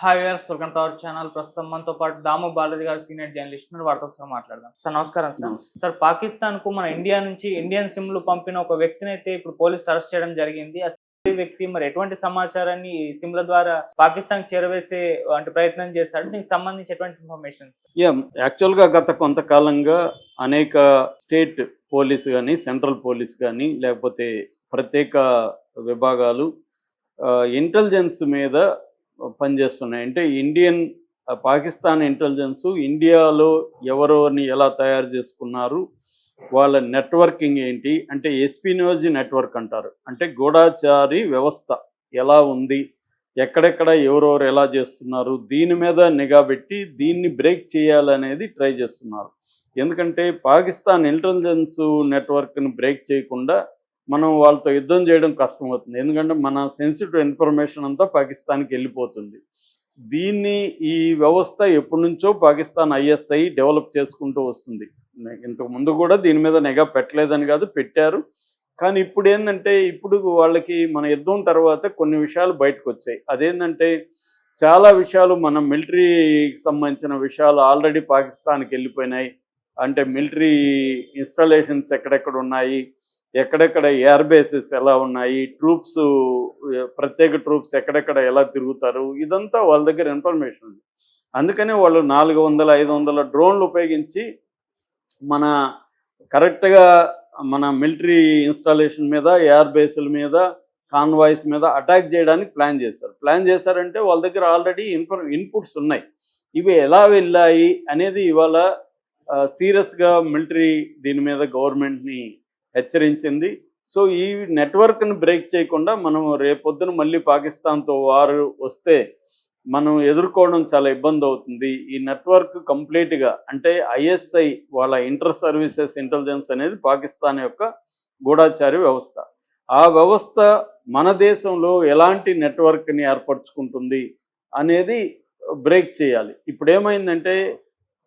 Hi viewers welcome to our channel ప్రస్తుతం మనతో పాటు దాము బాలాజీ గారు సీనియర్ జర్నలిస్ట్ ఉన్నారు. వారితో ఒకసారి మాట్లాడదాం. సార్ నమస్కారం సార్. సార్ పాకిస్తాన్కు మన ఇండియా నుంచి ఇండియన్ సిమ్లు పంపిన ఒక వ్యక్తిని అయితే ఇప్పుడు పోలీసులు అరెస్ట్ చేయడం జరిగింది. అసలు వ్యక్తి మరి ఎటువంటి సమాచారాన్ని సిమ్ల ద్వారా పాకిస్తాన్ చేరవేసే అంటే ప్రయత్నం చేస్తాడు దీనికి సంబంధించి ఎటువంటి ఇన్ఫర్మేషన్ యా యాక్చువల్గా గత కొంతకాలంగా అనేక స్టేట్ పోలీస్ కానీ సెంట్రల్ పోలీస్ కానీ లేకపోతే ప్రత్యేక విభాగాలు ఇంటెలిజెన్స్ మీద పనిచేస్తున్నాయి. అంటే ఇండియన్ పాకిస్తాన్ ఇంటెలిజెన్స్ ఇండియాలో ఎవరెవరిని ఎలా తయారు చేసుకున్నారు వాళ్ళ నెట్వర్కింగ్ ఏంటి అంటే ఎస్పినోజీ నెట్వర్క్ అంటారు. అంటే గూఢాచారి వ్యవస్థ ఎలా ఉంది ఎక్కడెక్కడ ఎవరెవరు ఎలా చేస్తున్నారు దీని మీద నిఘా పెట్టి దీన్ని బ్రేక్ చేయాలనేది ట్రై చేస్తున్నారు. ఎందుకంటే పాకిస్తాన్ ఇంటెలిజెన్స్ నెట్వర్క్ని బ్రేక్ చేయకుండా మనం వాళ్ళతో యుద్ధం చేయడం కష్టమవుతుంది. ఎందుకంటే మన సెన్సిటివ్ ఇన్ఫర్మేషన్ అంతా పాకిస్తాన్కి వెళ్ళిపోతుంది. దీన్ని ఈ వ్యవస్థ ఎప్పటి నుంచో పాకిస్తాన్ ఐఎస్ఐ డెవలప్ చేసుకుంటూ వస్తుంది. ఇంతకు ముందు కూడా దీని మీద నిఘా పెట్టలేదని కాదు పెట్టారు. కానీ ఇప్పుడు ఏంటంటే ఇప్పుడు వాళ్ళకి మన యుద్ధం తర్వాత కొన్ని విషయాలు బయటకు వచ్చాయి. అదేంటంటే చాలా విషయాలు మన మిలిటరీకి సంబంధించిన విషయాలు ఆల్రెడీ పాకిస్తాన్కి వెళ్ళిపోయినాయి. అంటే మిలిటరీ ఇన్స్టాలేషన్స్ ఎక్కడెక్కడ ఉన్నాయి? ఎక్కడెక్కడ ఎయిర్ బేసెస్ ఎలా ఉన్నాయి? ట్రూప్స్ ప్రత్యేక ట్రూప్స్ ఎక్కడెక్కడ ఎలా తిరుగుతారు? ఇదంతా వాళ్ళ దగ్గర ఇన్ఫర్మేషన్ ఉంది. అందుకనే వాళ్ళు నాలుగు వందల ఐదు వందల డ్రోన్లు ఉపయోగించి మన కరెక్ట్గా మన మిలిటరీ ఇన్స్టాలేషన్ మీద ఎయిర్ బేస్ల మీద కాన్వాయిస్ మీద అటాక్ చేయడానికి ప్లాన్ చేశారు. ప్లాన్ చేశారంటే వాళ్ళ దగ్గర ఆల్రెడీ ఇన్ఫర్ ఇన్పుట్స్ ఉన్నాయి. ఇవి ఎలా వెళ్ళాయి అనేది ఇవాళ సీరియస్గా మిలిటరీ దీని మీద గవర్నమెంట్ని హెచ్చరించింది. సో ఈ నెట్వర్క్ని బ్రేక్ చేయకుండా మనం రేపొద్దున మళ్ళీ పాకిస్తాన్తో వారు వస్తే మనం ఎదుర్కోవడం చాలా ఇబ్బంది అవుతుంది. ఈ నెట్వర్క్ కంప్లీట్గా అంటే ఐఎస్ఐ వాళ్ళ ఇంటర్ సర్వీసెస్ ఇంటెలిజెన్స్ అనేది పాకిస్తాన్ యొక్క గూఢాచారి వ్యవస్థ. ఆ వ్యవస్థ మన దేశంలో ఎలాంటి నెట్వర్క్ని ఏర్పరచుకుంటుంది అనేది బ్రేక్ చేయాలి. ఇప్పుడు ఏమైందంటే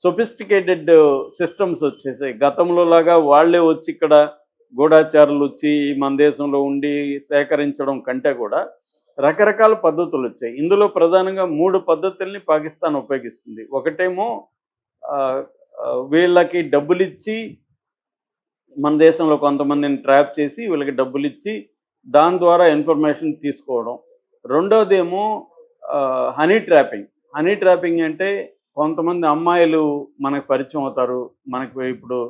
సొఫిస్టికేటెడ్ సిస్టమ్స్ వచ్చేసాయి. గతంలో లాగా వాళ్ళే వచ్చి ఇక్కడ గూఢాచారులు వచ్చి మన దేశంలో ఉండి సేకరించడం కంటే కూడా రకరకాల పద్ధతులు వచ్చాయి. ఇందులో ప్రధానంగా మూడు పద్ధతుల్ని పాకిస్తాన్ ఉపయోగిస్తుంది. ఒకటేమో వీళ్ళకి డబ్బులు ఇచ్చి మన దేశంలో కొంతమందిని ట్రాప్ చేసి వీళ్ళకి డబ్బులు ఇచ్చి దాని ద్వారా ఇన్ఫర్మేషన్ తీసుకోవడం. రెండోదేమో హనీ ట్రాపింగ్. హనీ ట్రాపింగ్ అంటే కొంతమంది అమ్మాయిలు మనకు పరిచయం అవుతారు. మనకు ఇప్పుడు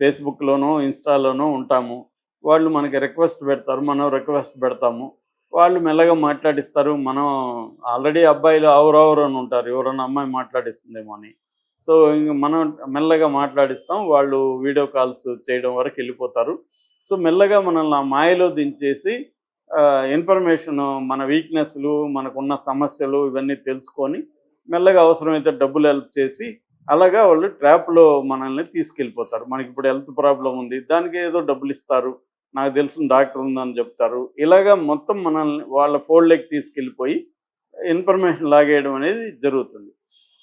ఫేస్బుక్లోనో ఇన్స్టాలోనో ఉంటాము. వాళ్ళు మనకి రిక్వెస్ట్ పెడతారు మనం రిక్వెస్ట్ పెడతాము. వాళ్ళు మెల్లగా మాట్లాడిస్తారు మనం ఆల్రెడీ అబ్బాయిలు ఆవురావురు అని ఉంటారు ఎవరైనా అమ్మాయి మాట్లాడిస్తుందేమో అని. సో ఇంక మనం మెల్లగా మాట్లాడిస్తాం వాళ్ళు వీడియో కాల్స్ చేయడం వరకు వెళ్ళిపోతారు. సో మెల్లగా మనల్ని ఆ మాయలో దించేసి ఇన్ఫర్మేషన్ మన వీక్నెస్లు మనకున్న సమస్యలు ఇవన్నీ తెలుసుకొని మెల్లగా అవసరమైతే డబ్బులు హెల్ప్ చేసి అలాగా వాళ్ళు ట్రాప్లో మనల్ని తీసుకెళ్ళిపోతారు. మనకి ఇప్పుడు హెల్త్ ప్రాబ్లం ఉంది దానికి ఏదో డబ్బులు ఇస్తారు నాకు తెలిసిన డాక్టర్ ఉందని చెప్తారు. ఇలాగా మొత్తం మనల్ని వాళ్ళ ఫోల్డ్లోకి తీసుకెళ్ళిపోయి ఇన్ఫర్మేషన్ లాగేయడం అనేది జరుగుతుంది.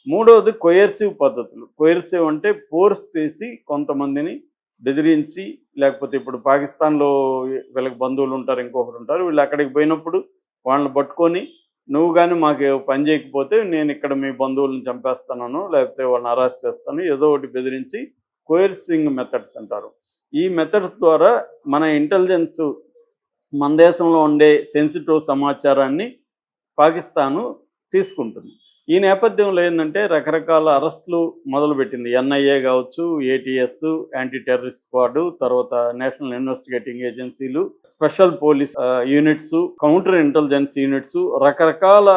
మూడవది కొయర్సివ్ పద్ధతులు. కొయర్సివ్ అంటే ఫోర్స్ చేసి కొంతమందిని బెదిరించి లేకపోతే ఇప్పుడు పాకిస్తాన్లో వీళ్ళకి బంధువులు ఉంటారు ఇంకొకరు ఉంటారు వీళ్ళు అక్కడికి పోయినప్పుడు వాళ్ళని పట్టుకొని నువ్వు కానీ మాకు పని చేయకపోతే నేను ఇక్కడ మీ బంధువులను చంపేస్తున్నాను లేకపోతే వాళ్ళని అరెస్ట్ చేస్తాను ఏదో ఒకటి బెదిరించి కోయర్సింగ్ మెథడ్స్ అంటారు. ఈ మెథడ్స్ ద్వారా మన ఇంటెలిజెన్స్ మన దేశంలో ఉండే సెన్సిటివ్ సమాచారాన్ని పాకిస్తాను తీసుకుంటుంది. ఈ నేపథ్యంలో ఏంటంటే రకరకాల అరెస్టులు మొదలుపెట్టింది. ఎన్ఐఏ కావచ్చు ఏటీఎస్ యాంటీ టెర్రరిస్ట్ స్క్వాడ్ తర్వాత నేషనల్ ఇన్వెస్టిగేటింగ్ ఏజెన్సీలు special police units counter intelligence units రకరకాల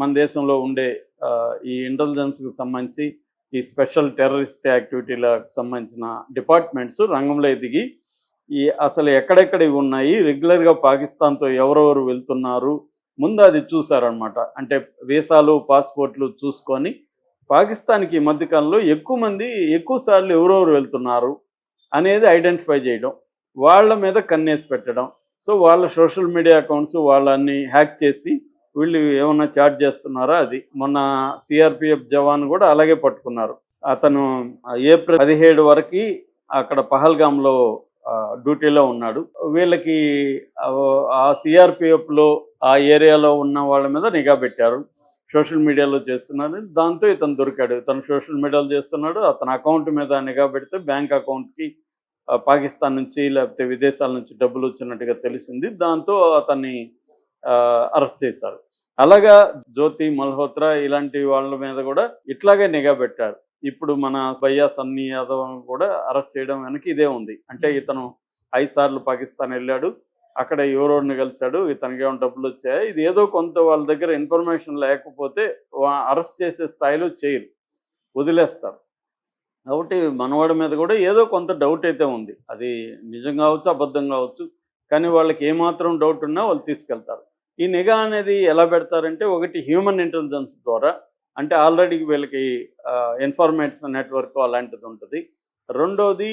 మన దేశంలో ఉండే ఈ ఇంటెలిజెన్స్కి సంబంధించి ఈ స్పెషల్ టెర్రరిస్ట్ యాక్టివిటీలకు సంబంధించిన డిపార్ట్మెంట్స్ రంగంలో దిగి ఈ అసలు ఎక్కడెక్కడ ఇవి ఉన్నాయి రెగ్యులర్గా పాకిస్తాన్తో ఎవరెవరు వెళ్తున్నారు? ముందు అది చూసారనమాట అంటే వీసాలు పాస్పోర్ట్లు చూసుకొని పాకిస్తాన్కి ఈ మధ్యకాలంలో ఎక్కువ మంది ఎక్కువ సార్లు ఎవరెవరు వెళ్తున్నారు అనేది ఐడెంటిఫై చేయడం వాళ్ళ మీద కన్నేసి పెట్టడం. సో వాళ్ళ సోషల్ మీడియా అకౌంట్స్ వాళ్ళని హ్యాక్ చేసి వీళ్ళు ఏమన్నా చాట్ చేస్తున్నారా అది? మొన్న సిఆర్పిఎఫ్ జవాన్ కూడా అలాగే పట్టుకున్నారు. అతను ఏప్రిల్ పదిహేడు వరకు అక్కడ పహల్గామ్లో డ్యూటీలో ఉన్నాడు. వీళ్ళకి ఆ- ఆ సిఆర్పిఎఫ్లో ఆ ఏరియాలో ఉన్న వాళ్ళ మీద నిఘా పెట్టారు. సోషల్ మీడియాలో చేస్తున్నాడు దాంతో ఇతను దొరికాడు. ఇతను సోషల్ మీడియాలో చేస్తున్నాడు. అతని అకౌంట్ మీద నిఘా పెడితే బ్యాంక్ అకౌంట్కి పాకిస్తాన్ నుంచి లేకపోతే విదేశాల నుంచి డబ్బులు వచ్చినట్టుగా తెలిసింది. దాంతో అతన్ని అరెస్ట్ చేశారు. అలాగా జ్యోతి మల్హోత్రా ఇలాంటి వాళ్ళ మీద కూడా ఇట్లాగే నిఘా పెట్టారు. ఇప్పుడు మన సయ్యా సన్నీ యాదవ్ కూడా అరెస్ట్ చేయడం వెనక ఇదే ఉంది. అంటే ఇతను ఐదు సార్లు పాకిస్తాన్ వెళ్ళాడు. అక్కడ ఎవరోడిని కలిశాడు ఇతనికి ఏమైనా డబ్బులు వచ్చాయి? ఇది ఏదో కొంత వాళ్ళ దగ్గర ఇన్ఫర్మేషన్ లేకపోతే అరెస్ట్ చేసే స్థాయిలో చేయరు వదిలేస్తారు. కాబట్టి మనవాడి మీద కూడా ఏదో కొంత డౌట్ అయితే ఉంది. అది నిజం కావచ్చు అబద్ధం కావచ్చు కానీ వాళ్ళకి ఏమాత్రం డౌట్ ఉన్నా వాళ్ళు తీసుకెళ్తారు. ఈ నిఘా అనేది ఎలా పెడతారంటే ఒకటి హ్యూమన్ ఇంటెలిజెన్స్ ద్వారా అంటే ఆల్రెడీ వీళ్ళకి ఇన్ఫర్మేట్స్ నెట్వర్క్ అలాంటిది ఉంటుంది. రెండోది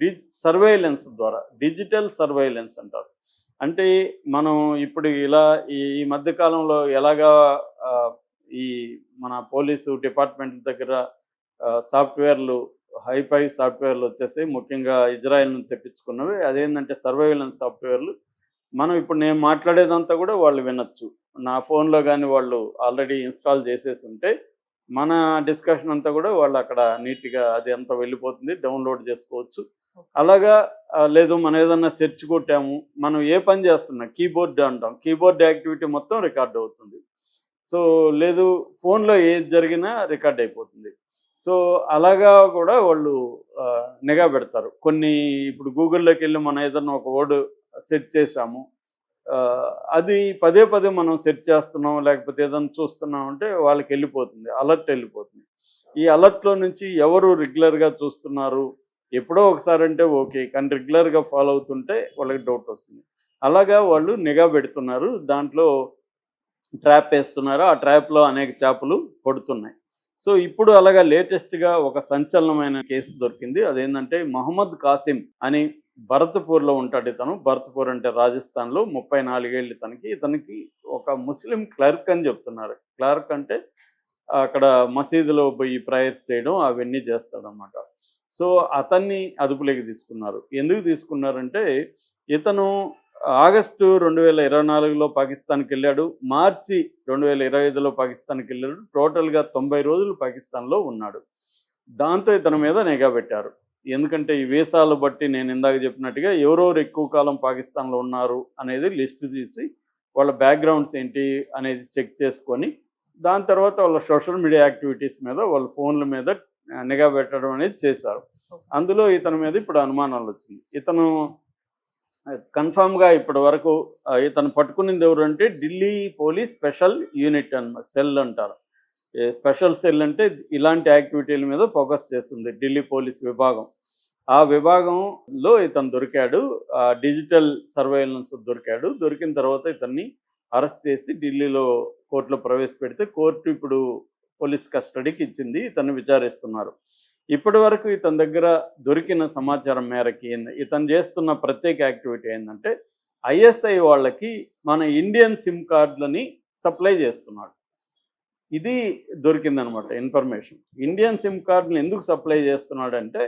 డి సర్వేలెన్స్ ద్వారా డిజిటల్ సర్వేలెన్స్ అంటారు. అంటే మనం ఇప్పుడు ఇలా ఈ మధ్యకాలంలో ఎలాగా ఈ మన పోలీసు డిపార్ట్మెంట్ దగ్గర సాఫ్ట్వేర్లు హైఫై సాఫ్ట్వేర్లు వచ్చేసి ముఖ్యంగా ఇజ్రాయెల్ నుంచి తెప్పించుకున్నవి. అదేంటంటే సర్వైలెన్స్ సాఫ్ట్వేర్లు. మనం ఇప్పుడు నేను మాట్లాడేదంతా కూడా వాళ్ళు వినొచ్చు. నా ఫోన్లో కానీ వాళ్ళు ఆల్రెడీ ఇన్స్టాల్ చేసేసి ఉంటే మన డిస్కషన్ అంతా కూడా వాళ్ళు అక్కడ నీట్గా అది అంతా వెళ్ళిపోతుంది డౌన్లోడ్ చేసుకోవచ్చు. అలాగా లేదు మనం ఏదన్నా సెర్చ్ కొట్టాము మనం ఏ పని చేస్తున్నాం కీబోర్డ్ అంటాం కీబోర్డ్ యాక్టివిటీ మొత్తం రికార్డ్ అవుతుంది. సో లేదు ఫోన్లో ఏది జరిగినా రికార్డ్ అయిపోతుంది. సో అలాగా కూడా వాళ్ళు నిఘా పెడతారు. కొన్ని ఇప్పుడు గూగుల్లోకి వెళ్ళి మనం ఏదన్నా ఒక వర్డ్ సెర్చ్ చేసాము అది పదే పదే మనం సెర్చ్ చేస్తున్నాం లేకపోతే ఏదైనా చూస్తున్నాం అంటే వాళ్ళకి వెళ్ళిపోతుంది అలర్ట్ వెళ్ళిపోతుంది. ఈ అలర్ట్లో నుంచి ఎవరు రెగ్యులర్గా చూస్తున్నారు? ఎప్పుడో ఒకసారి అంటే ఓకే కానీ రెగ్యులర్గా ఫాలో అవుతుంటే వాళ్ళకి డౌట్ వస్తుంది. అలాగా వాళ్ళు నిఘా పెడుతున్నారు దాంట్లో ట్రాప్ వేస్తున్నారు ఆ ట్రాప్లో అనేక చేపలు పడుతున్నాయి. సో ఇప్పుడు అలాగా లేటెస్ట్గా ఒక సంచలనమైన కేసు దొరికింది అదేంటంటే మహమ్మద్ కాసిం అని భరత్పూర్లో ఉంటాడు ఇతను. భరత్పూర్ అంటే రాజస్థాన్లో ముప్పై నాలుగేళ్ళు ఇతనికి. ఇతనికి ఒక ముస్లిం క్లర్క్ అని చెప్తున్నారు. క్లర్క్ అంటే అక్కడ మసీదులో పోయి ప్రేయర్స్ చేయడం అవన్నీ చేస్తాడనమాట సో అతన్ని అదుపులోకి తీసుకున్నారు. ఎందుకు తీసుకున్నారంటే ఇతను ఆగస్టు రెండు వేల ఇరవై నాలుగులో పాకిస్తాన్కి వెళ్ళాడు. మార్చి రెండు వేల ఇరవై ఐదులో పాకిస్తాన్కి వెళ్ళాడు. టోటల్గా తొంభై రోజులు పాకిస్తాన్లో ఉన్నాడు. దాంతో ఇతని మీద నిఘా పెట్టారు. ఎందుకంటే ఈ వీసాలు బట్టి నేను ఇందాక చెప్పినట్టుగా ఎవరెవరు ఎక్కువ కాలం పాకిస్తాన్లో ఉన్నారు అనేది లిస్ట్ తీసి వాళ్ళ బ్యాక్గ్రౌండ్స్ ఏంటి అనేది చెక్ చేసుకొని దాని తర్వాత వాళ్ళ సోషల్ మీడియా యాక్టివిటీస్ మీద వాళ్ళ ఫోన్ల మీద నిఘా పెట్టడం అనేది చేశారు. అందులో ఇతని మీద ఇప్పుడు అనుమానాలు వచ్చింది. ఇతను కన్ఫామ్గా ఇప్పటి వరకు ఇతను పట్టుకునింది ఎవరు అంటే ఢిల్లీ పోలీస్ స్పెషల్ యూనిట్ అన్న సెల్ అంటారు. స్పెషల్ సెల్ అంటే ఇలాంటి యాక్టివిటీల మీద ఫోకస్ చేస్తుంది ఢిల్లీ పోలీస్ విభాగం. ఆ విభాగంలో ఇతను దొరికాడు. ఆ డిజిటల్ సర్వేలెన్స్ దొరికాడు. దొరికిన తర్వాత ఇతన్ని అరెస్ట్ చేసి ఢిల్లీలో కోర్టులో ప్రవేశపెడితే కోర్టు ఇప్పుడు పోలీస్ కస్టడీకి ఇచ్చింది ఇతన్ని విచారిస్తున్నారు. ఇప్పటి వరకు ఇతని దగ్గర దొరికిన సమాచారం మేరకి ఏంది- ఇతను చేస్తున్న ప్రత్యేక యాక్టివిటీ ఏంటంటే ఐఎస్ఐ వాళ్ళకి మన ఇండియన్ సిమ్ కార్డులని సప్లై చేస్తున్నాడు. ఇది దొరికిందనమాట ఇన్ఫర్మేషన్. ఇండియన్ సిమ్ కార్డుని ఎందుకు సప్లై చేస్తున్నాడంటే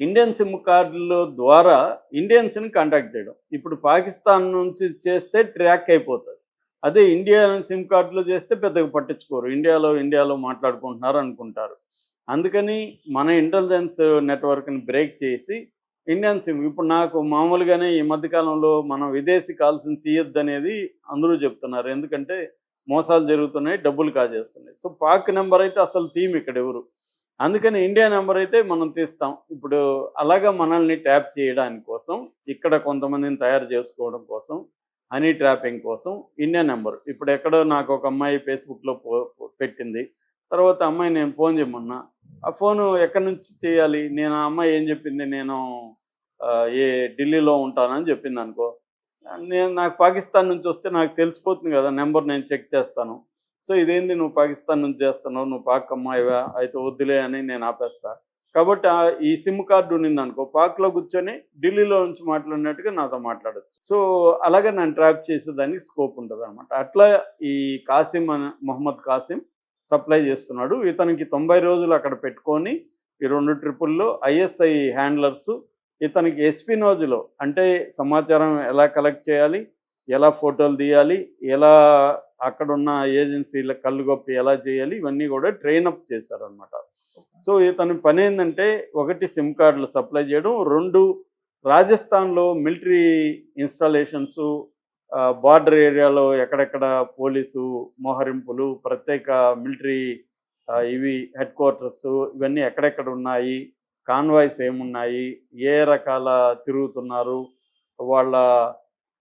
ఇండియన్ సిమ్ కార్డుల ద్వారా ఇండియన్స్ని కాంటాక్ట్ చేయడం. ఇప్పుడు పాకిస్తాన్ నుంచి చేస్తే ట్రాక్ అయిపోతుంది. అదే ఇండియన్ సిమ్ కార్డులో చేస్తే పెద్దగా పట్టించుకోరు. ఇండియాలో ఇండియాలో మాట్లాడుకుంటున్నారు అనుకుంటారు. అందుకని మన ఇంటెలిజెన్స్ నెట్వర్క్ని బ్రేక్ చేసి ఇండియన్ సిమ్ ఇప్పుడు నాకు మామూలుగానే ఈ మధ్యకాలంలో మనం విదేశీ కాల్స్ని తీయొద్దనేది అందరూ చెప్తున్నారు. ఎందుకంటే మోసాలు జరుగుతున్నాయి డబ్బులు కాజేస్తున్నాయి. సో పాక్ నెంబర్ అయితే అసలు థీమ్ ఇక్కడ ఎవరు? అందుకని ఇండియా నెంబర్ అయితే మనం తీస్తాం. ఇప్పుడు అలాగా మనల్ని ట్యాప్ చేయడానికి కోసం ఇక్కడ కొంతమందిని తయారు చేసుకోవడం కోసం హనీ ట్రాపింగ్ కోసం ఇండియా నెంబర్. ఇప్పుడు ఎక్కడో నాకు ఒక అమ్మాయి ఫేస్బుక్లో పో- పెట్టింది. తర్వాత అమ్మాయి నేను ఫోన్ చేయమన్నా ఆ ఫోను ఎక్కడి నుంచి చేయాలి? నేను ఆ అమ్మాయి ఏం చెప్పింది? నేను ఏ ఢిల్లీలో ఉంటానని చెప్పింది అనుకో. నేను నాకు పాకిస్తాన్ నుంచి వస్తే నాకు తెలిసిపోతుంది కదా నెంబర్ నేను చెక్ చేస్తాను. సో ఇదేంది నువ్వు పాకిస్తాన్ నుంచి చేస్తున్నావు నువ్వు పాక్ అమ్మాయివా అయితే వద్దులే అని నేను ఆపేస్తా. కాబట్టి ఈ సిమ్ కార్డు ఉన్నింది అనుకో పాక్లో కూర్చొని ఢిల్లీలో నుంచి మాట్లాడినట్టుగా నాతో మాట్లాడచ్చు. సో అలాగే నన్ను ట్రాప్ చేసేదానికి స్కోప్ ఉంటుంది అనమాట అట్లా ఈ కాసిం అనే మొహమ్మద్ కాసిం సప్లై చేస్తున్నాడు. ఇతనికి తొంభై రోజులు అక్కడ పెట్టుకొని ఈ రెండు ట్రిపుల్లో ఐఎస్ఐ హ్యాండ్లర్స్ ఇతనికి ఎస్పినోజ్లో అంటే సమాచారం ఎలా కలెక్ట్ చేయాలి ఎలా ఫోటోలు తీయాలి ఎలా అక్కడున్న ఏజెన్సీల కళ్ళుగొప్పి ఎలా చేయాలి ఇవన్నీ కూడా ట్రైన్ అప్ చేశారనమాట సో ఇతని పని ఏంటంటే ఒకటి సిమ్ కార్డులు సప్లై చేయడం రెండు రాజస్థాన్లో మిలిటరీ ఇన్స్టాలేషన్స్ బార్డర్ ఏరియాలో ఎక్కడెక్కడ పోలీసు మోహరింపులు ప్రత్యేక మిలిటరీ ఇవి హెడ్ క్వార్టర్స్ ఇవన్నీ ఎక్కడెక్కడ ఉన్నాయి కాన్వాయ్స్ ఏమున్నాయి? ఏ రకాల తిరుగుతున్నారు? వాళ్ళ